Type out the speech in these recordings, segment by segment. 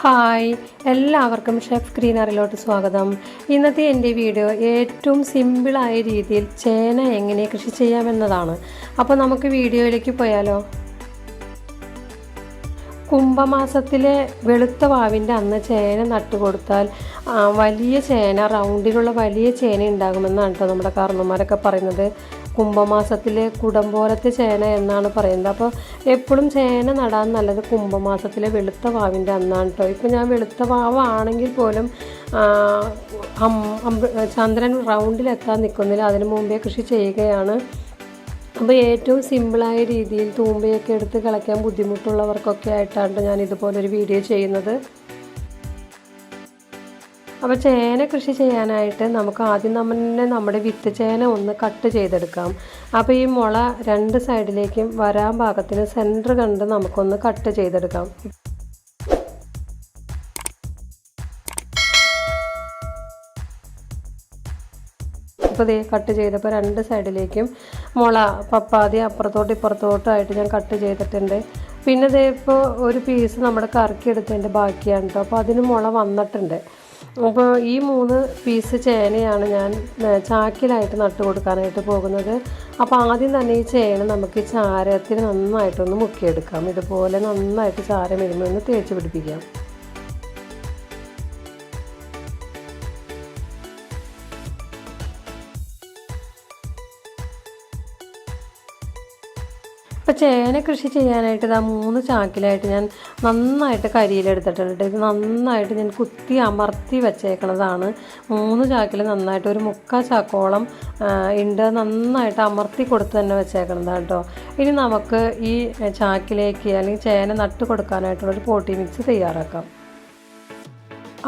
Hi എല്ലാവർക്കും chef ഗ്രീനറിലോട്ട് സ്വാഗതം. ഇന്നത്തെ എന്റെ വീഡിയോ ഏറ്റവും സിമ്പിളായ രീതിയിൽ ചേന എങ്ങനെ കൃഷി ചെയ്യാമെന്നതാണ്. അപ്പോൾ നമുക്ക് വീഡിയോയിലേക്ക് പോയാലോ? കുംഭമാസത്തിലെ വെളുത്ത വാവിന്റെ അന്ന് ചേന നട്ടുകൊടുത്താൽ കൊടുത്താൽ വലിയ ചേന റൗണ്ടിലുള്ള വലിയ ചേന ഉണ്ടാകുമെന്നാണ് കേട്ടോ നമ്മുടെ കാരണന്മാരൊക്കെ പറയുന്നത്. കുംഭമാസത്തിലെ കുടംപോലത്തെ ചേന എന്നാണ് പറയുന്നത്. അപ്പോൾ എപ്പോഴും ചേന നടാൻ നല്ലത് കുംഭമാസത്തിലെ വെളുത്ത വാവിന്റെ അന്നാണ് കേട്ടോ ഇപ്പോൾ ഞാൻ വെളുത്ത വാവാണെങ്കിൽ പോലും ചന്ദ്രൻ റൗണ്ടിലെത്താൻ നിൽക്കുന്നില്ല. അതിനു മുമ്പേ കൃഷി ചെയ്യുകയാണ്. അപ്പോൾ ഏറ്റവും സിമ്പിളായ രീതിയിൽ തൂമ്പയൊക്കെ എടുത്ത് കളയ്ക്കാൻ ബുദ്ധിമുട്ടുള്ളവർക്കൊക്കെ ആയിട്ടാണ് ഞാൻ ഇതുപോലൊരു വീഡിയോ ചെയ്യുന്നത്. അപ്പോൾ ചേന കൃഷി ചെയ്യാനായിട്ട് നമുക്ക് ആദ്യം തന്നെ നമ്മുടെ വിത്ത് ചേന ഒന്ന് കട്ട് ചെയ്തെടുക്കാം. അപ്പോൾ ഈ മുള രണ്ട് സൈഡിലേക്കും വരാൻ പാകത്തിന് സെന്റർ കണ്ട് നമുക്കൊന്ന് കട്ട് ചെയ്തെടുക്കാം. ഇപ്പോൾ ദേ കട്ട് ചെയ്തപ്പോൾ രണ്ട് സൈഡിലേക്കും മുള പപ്പാതി അപ്പുറത്തോട്ട് ഇപ്പുറത്തോട്ടും ആയിട്ട് ഞാൻ കട്ട് ചെയ്തിട്ടുണ്ട്. പിന്നെ ദേ ഇപ്പോൾ ഒരു പീസ് നമ്മുടെ കറക്കി എടുത്തതിന്റെ ബാക്കിയാണ് കേട്ടോ അപ്പോൾ അതിന് മുള വന്നിട്ടുണ്ട്. അപ്പോൾ ഈ മൂന്ന് പീസ് ചേനയാണ് ഞാൻ ചാക്കിലായിട്ട് നട്ട് കൊടുക്കാനായിട്ട് പോകുന്നത്. അപ്പോൾ ആദ്യം തന്നെ ഈ ചേന നമുക്ക് ചാരത്തിന് നന്നായിട്ടൊന്ന് മുക്കിയെടുക്കാം. ഇതുപോലെ നന്നായിട്ട് ചാരം വരുമ്പോൾ ഒന്ന് തേച്ച് പിടിപ്പിക്കാം. ഇപ്പോൾ ചേന കൃഷി ചെയ്യാനായിട്ട് ഇതാ മൂന്ന് ചാക്കിലായിട്ട് ഞാൻ നന്നായിട്ട് കരിയിലെടുത്തിട്ടുണ്ട്. ഇത് നന്നായിട്ട് ഞാൻ കുത്തി അമർത്തി വെച്ചേക്കണതാണ്. മൂന്ന് ചാക്കിൽ നന്നായിട്ട് ഒരു മുക്കാൽ ചാക്കോളം ഉണ്ട് നന്നായിട്ട് അമർത്തി കൊടുത്ത് തന്നെ വെച്ചേക്കണതാണ് കേട്ടോ ഇനി നമുക്ക് ഈ ചാക്കിലേക്ക് അല്ലെങ്കിൽ ചേന നട്ട് കൊടുക്കാനായിട്ടുള്ള ഒരു പോട്ടി മിക്സ് തയ്യാറാക്കാം.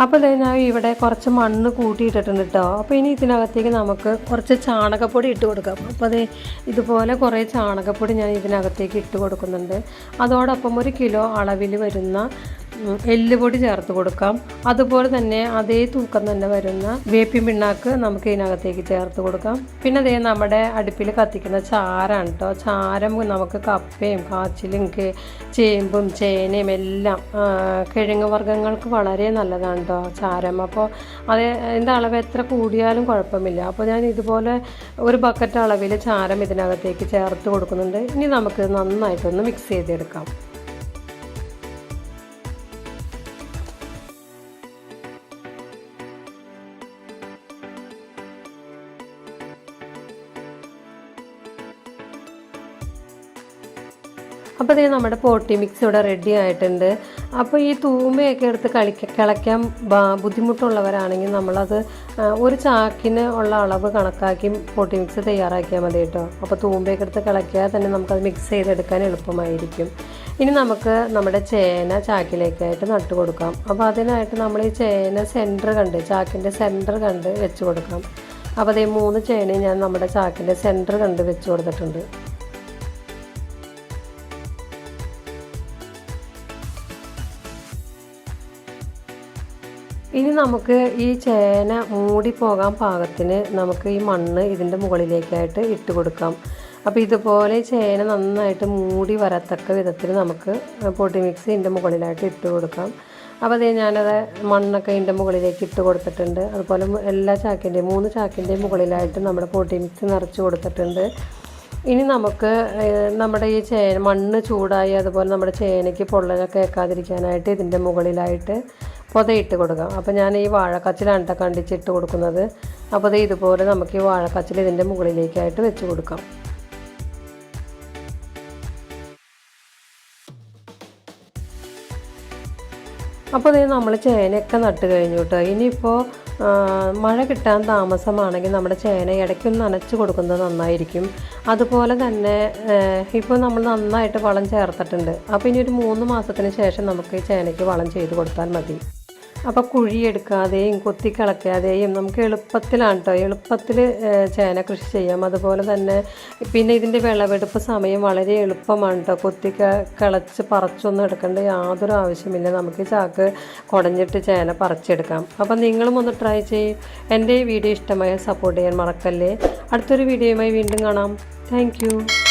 അപ്പോൾ ഞാൻ ഇവിടെ കുറച്ച് മണ്ണ് കൂട്ടിയിട്ടിട്ടുണ്ട് കേട്ടോ അപ്പോൾ ഇനി ഇതിനകത്തേക്ക് നമുക്ക് കുറച്ച് ചാണകപ്പൊടി ഇട്ട് കൊടുക്കാം. അപ്പോൾ അത് ഇതുപോലെ കുറേ ചാണകപ്പൊടി ഞാൻ ഇതിനകത്തേക്ക് ഇട്ട് കൊടുക്കുന്നുണ്ട്. അതോടൊപ്പം ഒരു കിലോ അളവിൽ വരുന്ന എല്ലുപൊടി ചേർത്ത് കൊടുക്കാം. അതുപോലെ തന്നെ അതേ തൂക്കം തന്നെ വരുന്ന വേപ്പിൻ പിണ്ണാക്ക് നമുക്ക് ഇതിനകത്തേക്ക് ചേർത്ത് കൊടുക്കാം. പിന്നെ അതേ നമ്മുടെ അടുപ്പിൽ കത്തിക്കുന്ന ചാരാണ് കേട്ടോ ചാരം നമുക്ക് കപ്പയും കാച്ചിലും ചേമ്പും ചേനയും എല്ലാം കിഴങ്ങ് വർഗങ്ങൾക്ക് വളരെ നല്ലതാണ് കേട്ടോ ചാരം. അപ്പോൾ അത് അതിന്റെ അളവ് എത്ര കൂടിയാലും കുഴപ്പമില്ല. അപ്പോൾ ഞാൻ ഇതുപോലെ ഒരു ബക്കറ്റ് അളവിൽ ചാരം ഇതിനകത്തേക്ക് ചേർത്ത് കൊടുക്കുന്നുണ്ട്. ഇനി നമുക്ക് നന്നായിട്ടൊന്ന് മിക്സ് ചെയ്തെടുക്കാം. അപ്പോൾ ഇത് നമ്മുടെ പോട്ടി മിക്സ് ഇവിടെ റെഡി ആയിട്ടുണ്ട്. അപ്പോൾ ഈ തൂമയൊക്കെ എടുത്ത് കളിക്ക കിളയ്ക്കാൻ ബുദ്ധിമുട്ടുള്ളവരാണെങ്കിൽ നമ്മളത് ഒരു ചാക്കിന് ഉള്ള അളവ് കണക്കാക്കി പോട്ടി മിക്സ് തയ്യാറാക്കിയാൽ മതി കേട്ടോ. അപ്പോൾ തൂമ്പയൊക്കെ എടുത്ത് കിളയ്ക്കാതെ തന്നെ നമുക്കത് മിക്സ് ചെയ്തെടുക്കാൻ എളുപ്പമായിരിക്കും. ഇനി നമുക്ക് നമ്മുടെ ചേന ചാക്കിലേക്കായിട്ട് നട്ടു കൊടുക്കാം. അപ്പോൾ അതിനായിട്ട് നമ്മൾ ഈ ചേന സെന്റർ കണ്ട് ചാക്കിന്റെ സെന്റർ കണ്ട് വെച്ച് കൊടുക്കാം. അപ്പോൾ അതേ മൂന്ന് ചേനയും ഞാൻ നമ്മുടെ ചാക്കിന്റെ സെന്റർ കണ്ട് വെച്ച് കൊടുത്തിട്ടുണ്ട്. ഇനി നമുക്ക് ഈ ചേന മൂടി പോകാൻ പാകത്തിന് നമുക്ക് ഈ മണ്ണ് ഇതിന്റെ മുകളിലേക്കായിട്ട് ഇട്ട് കൊടുക്കാം. അപ്പോൾ ഇതുപോലെ ചേന നന്നായിട്ട് മൂടി വരത്തക്ക വിധത്തിൽ നമുക്ക് പൊടി മിക്സ് ഇതിന്റെ മുകളിലായിട്ട് ഇട്ട് കൊടുക്കാം. അപ്പോൾ അതേ ഞാനത് മണ്ണൊക്കെ ഇതിന്റെ മുകളിലേക്ക് ഇട്ട് കൊടുത്തിട്ടുണ്ട്. അതുപോലെ എല്ലാ ചാക്കിന്റെയും മൂന്ന് ചാക്കിന്റെയും മുകളിലായിട്ട് നമ്മുടെ പൊടി മിക്സ് നിറച്ച് കൊടുത്തിട്ടുണ്ട്. ഇനി നമുക്ക് നമ്മുടെ ഈ ചേന മണ്ണ് ചൂടായി അതുപോലെ നമ്മുടെ ചേനയ്ക്ക് പൊള്ളലൊക്കെ ഏക്കാതിരിക്കാനായിട്ട് ഇതിന്റെ മുകളിലായിട്ട് പുതയിട്ട് കൊടുക്കാം. അപ്പോൾ ഞാൻ ഈ വാഴക്കച്ചിലാണ് കേട്ടോ കണ്ടിച്ചിട്ട് കൊടുക്കുന്നത്. അപ്പോൾ ദേ ഇതുപോലെ നമുക്ക് ഈ വാഴക്കച്ചിൽ ഇതിന്റെ മുകളിലേക്കായിട്ട് വെച്ച് കൊടുക്കാം. അപ്പോൾ ഇത് നമ്മൾ ചേനയൊക്കെ നട്ട് കഴിഞ്ഞു കേട്ടോ ഇനിയിപ്പോൾ മഴ കിട്ടാൻ താമസമാണെങ്കിൽ നമ്മുടെ ചേന ഇടയ്ക്കൊന്ന് നനച്ച് കൊടുക്കുന്നത് നന്നായിരിക്കും. അതുപോലെ തന്നെ ഇപ്പോൾ നമ്മൾ നന്നായിട്ട് വളം ചേർത്തിട്ടുണ്ട്. അപ്പോൾ ഇനി ഒരു മൂന്ന് മാസത്തിന് ശേഷം നമുക്ക് ചേനയ്ക്ക് വളം ചെയ്ത് കൊടുത്താൽ മതി. അപ്പോൾ കുഴിയെടുക്കാതെയും കൊത്തിക്കളക്കാതെയും നമുക്ക് എളുപ്പത്തിലാണ് കേട്ടോ എളുപ്പത്തിൽ ചേന കൃഷി ചെയ്യാം. അതുപോലെ തന്നെ പിന്നെ ഇതിന്റെ വിളവെടുപ്പ് സമയം വളരെ എളുപ്പമാണ് കേട്ടോ കൊത്തി കളച്ച് പറിച്ചൊന്നും എടുക്കേണ്ട യാതൊരു ആവശ്യമില്ല. നമുക്ക് ചാക്ക് കുടഞ്ഞിട്ട് ചേന പറിച്ചെടുക്കാം. അപ്പോൾ നിങ്ങളും ഒന്ന് ട്രൈ ചെയ്യും. എന്റെ ഈ വീഡിയോ ഇഷ്ടമായ സപ്പോർട്ട് ചെയ്യാൻ മറക്കല്ലേ. അടുത്തൊരു വീഡിയോയുമായി വീണ്ടും കാണാം. താങ്ക്